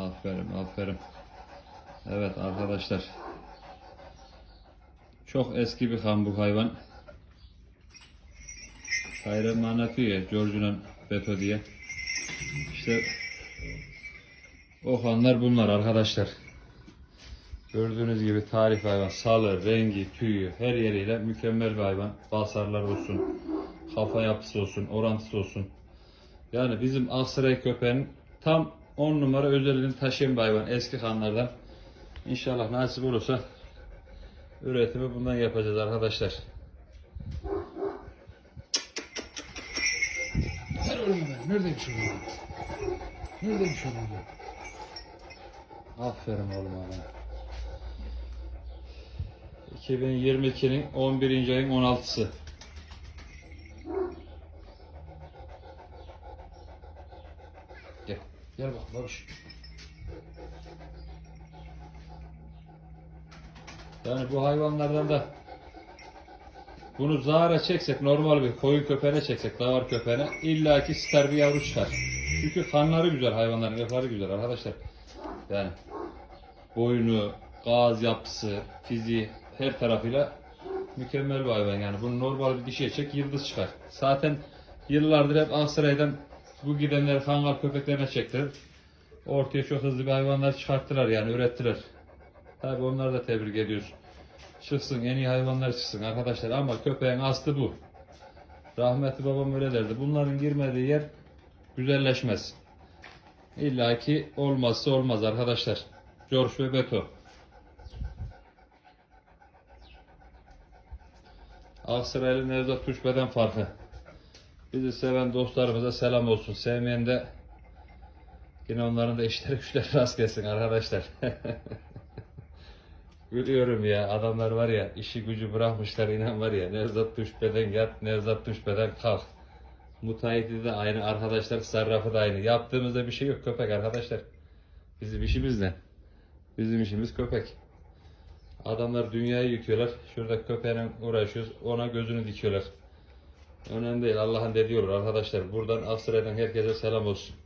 Aferin, aferin. Evet arkadaşlar. Çok eski bir kan bu hayvan. Hayran anlatıyor ya, George'un Beto diye. İşte o kanlar bunlar arkadaşlar. Gördüğünüz gibi tarif hayvan. Salı, rengi, tüyü her yeriyle mükemmel bir hayvan. Basarlar olsun, kafa yapısı olsun, orantısı olsun. Yani bizim Aksaray köpeğinin tam 10 numara özelliğini taşıyan bir hayvan. Eski kanlardan. İnşallah nasip olursa üretimi bundan yapacağız arkadaşlar. Ver oğlum ben. Neredeymiş oğlum? Neredeymiş o oğlum? Aferin oğlum abi. 2022'nin 11. ayın 16'sı. Gel. Bak babuş. Yani bu hayvanlardan da bunu zahara çeksek normal bir koyun köpeğine çeksek davar köpeğine illaki ster bir yavru çıkar. Çünkü kanları güzel hayvanların yapıları güzel arkadaşlar. Yani boynu, gaz yapısı, fiziği her tarafıyla mükemmel bir hayvan yani. Bunu normal bir dişiye çek yıldız çıkar. Zaten yıllardır hep Aksaray'dan bu gidenleri kangal köpeklerine çektirir. Ortaya çok hızlı bir hayvanlar çıkarttılar yani ürettiler. Tabi onları da tebrik ediyoruz. Çıksın en iyi hayvanlar çıksın arkadaşlar ama köpeğin aslı bu. Rahmetli babam öyle derdi. Bunların girmediği yer güzelleşmez. İlla ki olmazsa olmaz arkadaşlar. George ve Beto. Aksaraylı Nevzat Tuşbe'den farkı. Bizi seven dostlarımıza selam olsun. Sevmeyen de yine onların da işleri güçleri rast gelsin arkadaşlar. Gülüyorum ya adamlar var ya işi gücü bırakmışlar inan var ya Nevzat Tuşbe'den yat Nevzat Tuşbe'den kalk. Müteahhiti de aynı arkadaşlar sarrafı da aynı. Yaptığımızda bir şey yok köpek arkadaşlar. Bizim işimiz ne? Bizim işimiz köpek. Adamlar dünyayı yıkıyorlar. Şurada köpeğine uğraşıyoruz. Ona gözünü dikiyorlar. Önemli değil. Allah'ın dediği olur arkadaşlar. Buradan Aksaray'dan herkese selam olsun.